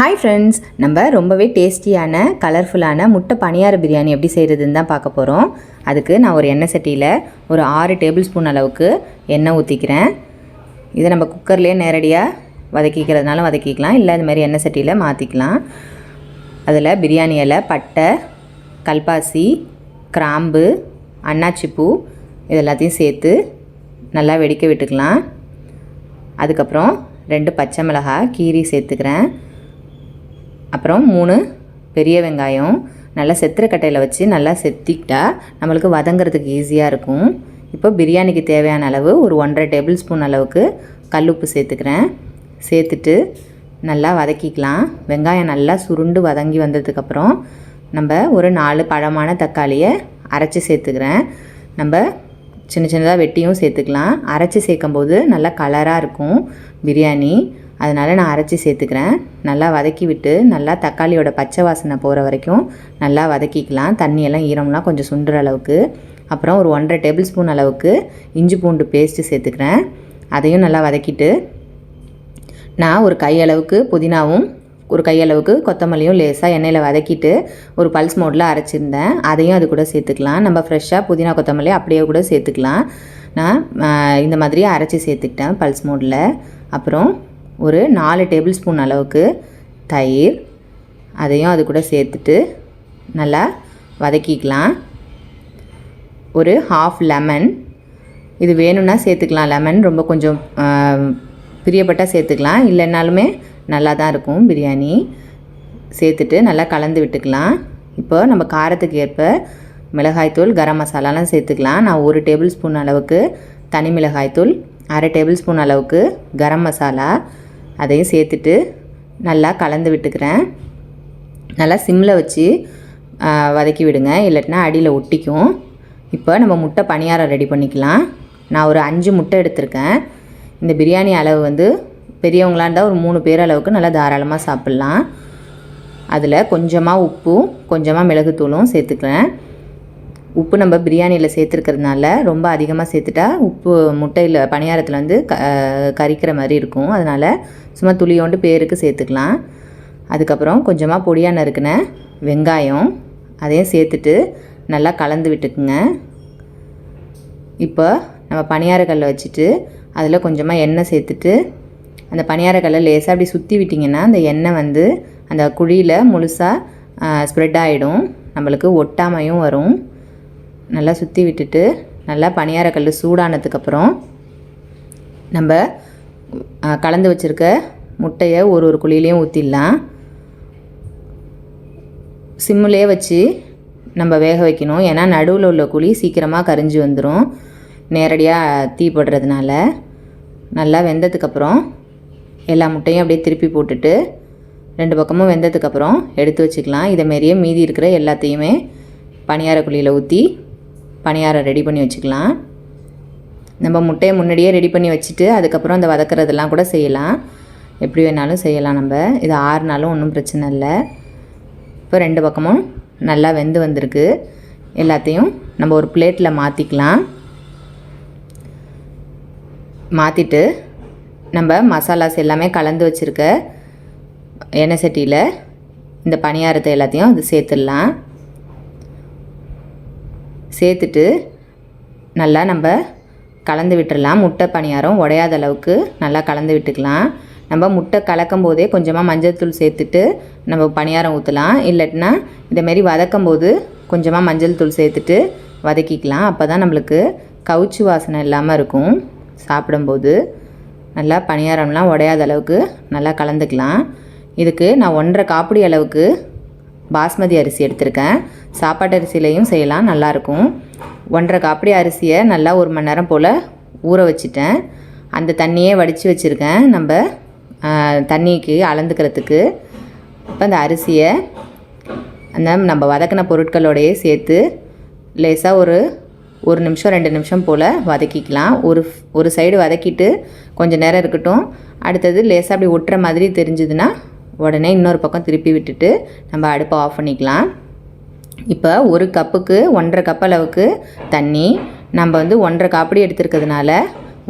Hi friends நம்ம ரொம்பவே டேஸ்டியான கலர்ஃபுல்லான முட்டை பணியார பிரியாணி எப்படி செய்கிறதுன்னு தான் பார்க்க போகிறோம் அதுக்கு நான் ஒரு எண்ணெய் சட்டியில் ஒரு ஆறு டேபிள் ஸ்பூன் அளவுக்கு எண்ணெய் ஊற்றிக்கிறேன் இதை நம்ம குக்கர்லேயே நேரடியாக வதக்கிக்கிறதுனால வதக்கிக்கலாம் இல்லை இந்த மாதிரி எண்ணெய் சட்டியில் மாற்றிக்கலாம் அதில் பிரியாணி இலை பட்டை கல்பாசி கிராம்பு அன்னாச்சிப்பூ இது எல்லாத்தையும் சேர்த்து நல்லா வெடிக்க விட்டுக்கலாம். அதுக்கப்புறம் ரெண்டு பச்சை மிளகாய் கீரி சேர்த்துக்கிறேன். அப்புறம் மூணு பெரிய வெங்காயம் நல்லா செத்துற கட்டையில் வச்சு நல்லா செத்திக்கிட்டா நம்மளுக்கு வதங்கிறதுக்கு ஈஸியாக இருக்கும். இப்போ பிரியாணிக்கு தேவையான அளவு ஒரு ஒன்றரை டேபிள் ஸ்பூன் அளவுக்கு கல்லுப்பு சேர்த்துக்கிறேன். சேர்த்துட்டு நல்லா வதக்கிக்கலாம். வெங்காயம் நல்லா சுருண்டு வதங்கி வந்ததுக்கப்புறம் நம்ம ஒரு நாலு பழமான தக்காளியை அரைச்சி சேர்த்துக்கிறேன். நம்ம சின்ன சின்னதாக வெட்டியும் சேர்த்துக்கலாம். அரைச்சி சேர்க்கும்போது நல்லா கலராக இருக்கும் பிரியாணி. அதனால் நான் அரைச்சி சேர்த்துக்கிறேன். நல்லா வதக்கி விட்டு நல்லா தக்காளியோட பச்சை வாசனை போகிற வரைக்கும் நல்லா வதக்கிக்கலாம். தண்ணியெல்லாம் ஈரம்லாம் கொஞ்சம் சுண்டுற அளவுக்கு. அப்புறம் ஒரு ஒன்றரை டேபிள் ஸ்பூன் அளவுக்கு இஞ்சி பூண்டு பேஸ்ட்டு சேர்த்துக்கிறேன். அதையும் நல்லா வதக்கிட்டு நான் ஒரு கையளவுக்கு புதினாவும் ஒரு கையளவுக்கு கொத்தமல்லியும் லேசாக எண்ணெயில் வதக்கிட்டு ஒரு பல்ஸ் மோடில் அரைச்சிருந்தேன். அதையும் அது கூட சேர்த்துக்கலாம். நம்ம ஃப்ரெஷ்ஷாக புதினா கொத்தமல்லி அப்படியே கூட சேர்த்துக்கலாம். நான் இந்த மாதிரி அரைச்சி சேர்த்துக்கிட்டேன் பல்ஸ் மோடில். அப்புறம் ஒரு நாலு டேபிள் ஸ்பூன் அளவுக்கு தயிர். அதையும் அது கூட சேர்த்துட்டு நல்லா வதக்கிக்கலாம். ஒரு ஹாஃப் லெமன் இது வேணும்னா சேர்த்துக்கலாம். லெமன் ரொம்ப கொஞ்சம் பிரியப்பட்டால் சேர்த்துக்கலாம். இல்லைனாலுமே நல்லா தான் இருக்கும் பிரியாணி. சேர்த்துட்டு நல்லா கலந்து விட்டுக்கலாம். இப்போ நம்ம காரத்துக்கு ஏற்ப மிளகாய்த்தூள் கரம் மசாலாலாம் சேர்த்துக்கலாம். நான் ஒரு டேபிள் ஸ்பூன் அளவுக்கு தனி மிளகாய்த்தூள் அரை டேபிள் ஸ்பூன் அளவுக்கு கரம் மசாலா அதையும் சேர்த்துட்டு நல்லா கலந்து விட்டுக்கிறேன். நல்லா சிம்மில் வச்சு வதக்கி விடுங்க. இல்லாட்டினா அடியில் ஒட்டிக்கும். இப்போ நம்ம முட்டை பணியாரம் ரெடி பண்ணிக்கலாம். நான் ஒரு அஞ்சு முட்டை எடுத்திருக்கேன். இந்த பிரியாணி அளவு வந்து பெரியவங்களாண்டா இருந்தால் ஒரு மூணு பேர் அளவுக்கு நல்லா தாராளமாக சாப்பிட்லாம். அதில் கொஞ்சமாக உப்பும் கொஞ்சமாக மிளகுத்தூளும் சேர்த்துக்கிறேன். உப்பு நம்ம பிரியாணியில் சேர்த்துருக்கிறதுனால ரொம்ப அதிகமாக சேர்த்துட்டா உப்பு முட்டையில் பணியாரத்தில் வந்து க கறிக்கிற மாதிரி இருக்கும். அதனால் சும்மா துளியோண்டு பேருக்கு சேர்த்துக்கலாம். அதுக்கப்புறம் கொஞ்சமாக பொடியாக நறுக்கின வெங்காயம் அதையும் சேர்த்துட்டு நல்லா கலந்து விட்டுக்குங்க. இப்போ நம்ம பணியாரக்கல்லை வச்சுட்டு அதில் கொஞ்சமாக எண்ணெய் சேர்த்துட்டு அந்த பணியாரக்கல்லை லேசாக அப்படி சுற்றி விட்டிங்கன்னா அந்த எண்ணெய் வந்து அந்த குழியில் முழுசாக ஸ்ப்ரெட் ஆகிடும் நம்மளுக்கு ஒட்டாமையும் வரும். நல்லா சுற்றி விட்டுட்டு நல்லா பணியாரக்கல் சூடானதுக்கப்புறம் நம்ம கலந்து வச்சுருக்க முட்டையை ஒரு ஒரு குழியிலையும் ஊற்றிடலாம் சிம்மிலே வச்சு நம்ம வேக வைக்கணும். ஏன்னா நடுவில் உள்ள குழி சீக்கிரமாக கரிஞ்சு வந்துடும் நேரடியாக தீ போடுறதுனால. நல்லா வெந்ததுக்கப்புறம் எல்லா முட்டையும் அப்படியே திருப்பி போட்டுட்டு ரெண்டு பக்கமும் வெந்ததுக்கப்புறம் எடுத்து வச்சுக்கலாம். இதை மாரியே மீதி இருக்கிற எல்லாத்தையுமே பணியார குழியில் ஊற்றி பணியாரம் ரெடி பண்ணி வச்சுக்கலாம். நம்ம முட்டையை முன்னாடியே ரெடி பண்ணி வச்சுட்டு அதுக்கப்புறம் அந்த வதக்கிறதெல்லாம் கூட செய்யலாம். எப்படி வேணாலும் செய்யலாம் நம்ம. இது ஆறுனாலும் ஒன்றும் பிரச்சனை இல்லை. இப்போ ரெண்டு பக்கமும் நல்லா வெந்து வந்திருக்கு. எல்லாத்தையும் நம்ம ஒரு பிளேட்டில் மாற்றிக்கலாம் மாற்றிட்டு நம்ம மசாலாஸ் எல்லாமே கலந்து வச்சுருக்க எண்ணெய் சட்டியில் இந்த பணியாரத்தை எல்லாத்தையும் அது சேர்த்துடலாம். சேர்த்துட்டு நல்லா நம்ம கலந்து விட்டுடலாம். முட்டை பணியாரம் உடையாத அளவுக்கு நல்லா கலந்து விட்டுக்கலாம். நம்ம முட்டை கலக்கும் போதே கொஞ்சமாக மஞ்சள் தூள் சேர்த்துட்டு நம்ம பணியாரம் ஊற்றலாம் இல்லாட்டினா இதமாரி வதக்கும் போது கொஞ்சமாக மஞ்சள் தூள் சேர்த்துட்டு வதக்கிக்கலாம். அப்போ தான் நம்மளுக்கு கவுச்சி வாசனை இல்லாமல் இருக்கும் சாப்பிடும்போது. நல்லா பணியாரம்லாம் உடையாத அளவுக்கு நல்லா கலந்துக்கலாம். இதுக்கு நான் ஒன்றரை காப்பிடி அளவுக்கு பாஸ்மதி அரிசி எடுத்திருக்கேன். சாப்பாட்டு அரிசியிலையும் செய்யலாம் நல்லாயிருக்கும். ஒன்றரை காப்பிடி அரிசியை நல்லா ஒரு மணி நேரம் போல் ஊற வச்சுட்டேன். அந்த தண்ணியே வடித்து வச்சுருக்கேன். நம்ம தண்ணிக்கு அளந்துக்கிறதுக்கு. இப்போ அந்த அரிசியை அந்த நம்ம வதக்கின பொருட்களோடையே சேர்த்து லேசாக ஒரு ஒரு நிமிஷம் ரெண்டு நிமிஷம் போல் வதக்கிக்கலாம். ஒரு ஒரு சைடு வதக்கிட்டு கொஞ்சம் நேரம் இருக்கட்டும். அடுத்தது லேசாக அப்படி ஒட்டுற மாதிரி தெரிஞ்சுதுன்னா உடனே இன்னொரு பக்கம் திருப்பி விட்டுட்டு நம்ம அடுப்பை ஆஃப் பண்ணிக்கலாம். இப்போ ஒரு கப்புக்கு ஒன்றரை கப் அளவுக்கு தண்ணி. நம்ம வந்து ஒன்றரை காப்படி எடுத்துருக்கிறதுனால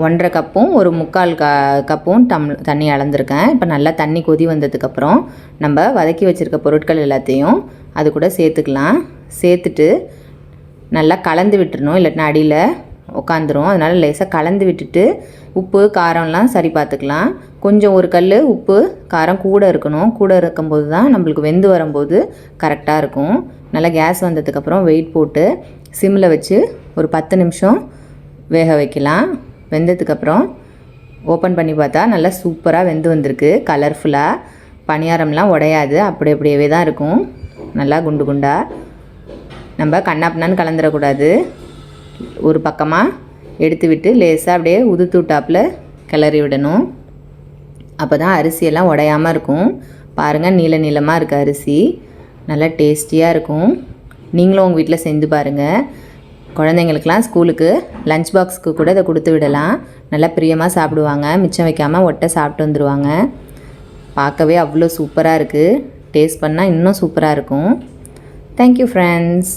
ஒன்றரை கப்பும் ஒரு முக்கால் க கப்பும் டம் தண்ணி அளந்திருக்கேன். இப்போ நல்லா தண்ணி கொதி வந்ததுக்கப்புறம் நம்ம வதக்கி வச்சுருக்க பொருட்கள் எல்லாத்தையும் அது கூட சேர்த்துக்கலாம். சேர்த்துட்டு நல்லா கலந்து விட்டுறணும் இல்லாட்டினா அடியில் உட்காந்துரும் அதனால் லேசாக கலந்து விட்டுட்டு உப்பு காரம்லாம் சரி பார்த்துக்கலாம். கொஞ்சம் ஒரு கல் உப்பு காரம் கூட இருக்கணும். கூட இருக்கும்போது தான் நம்மளுக்கு வெந்து வரும்போது கரெக்டாக இருக்கும். நல்லா கேஸ் வந்ததுக்கப்புறம் வெயிட் போட்டு சிம்மில் வச்சு ஒரு பத்து நிமிஷம் வேக வைக்கலாம். வெந்ததுக்கப்புறம் ஓப்பன் பண்ணி பார்த்தா நல்லா சூப்பராக வெந்து வந்திருக்கு. கலர்ஃபுல்லாக பணியாரம்லாம் உடையாது. அப்படி அப்படியே தான் இருக்கும். நல்லா குண்டு குண்டாக நம்ம கண்ணாப்பினான்னு கலந்துடக்கூடாது ஒரு பக்கமாக எடுத்து விட்டு லேசாக அப்படியே உதுத்து விட்டாப்பில் கிளறி விடணும். அப்போ தான் அரிசியெல்லாம் உடையாமல் இருக்கும். பாருங்கள் நீல நீளமாக இருக்குது அரிசி. நல்லா டேஸ்டியாக இருக்கும். நீங்களும் உங்கள் வீட்டில் செஞ்சு பாருங்கள் குழந்தைங்களுக்கெல்லாம் ஸ்கூலுக்கு லஞ்ச் பாக்ஸுக்கு கூட இதை கொடுத்து விடலாம். நல்லா பிரியமாக சாப்பிடுவாங்க. மிச்சம் வைக்காமல் ஒட்டை சாப்பிட்டு வந்துடுவாங்க பார்க்கவே அவ்வளோ சூப்பராக இருக்குது டேஸ்ட் பண்ணால் இன்னும் சூப்பராக இருக்கும். Thank you friends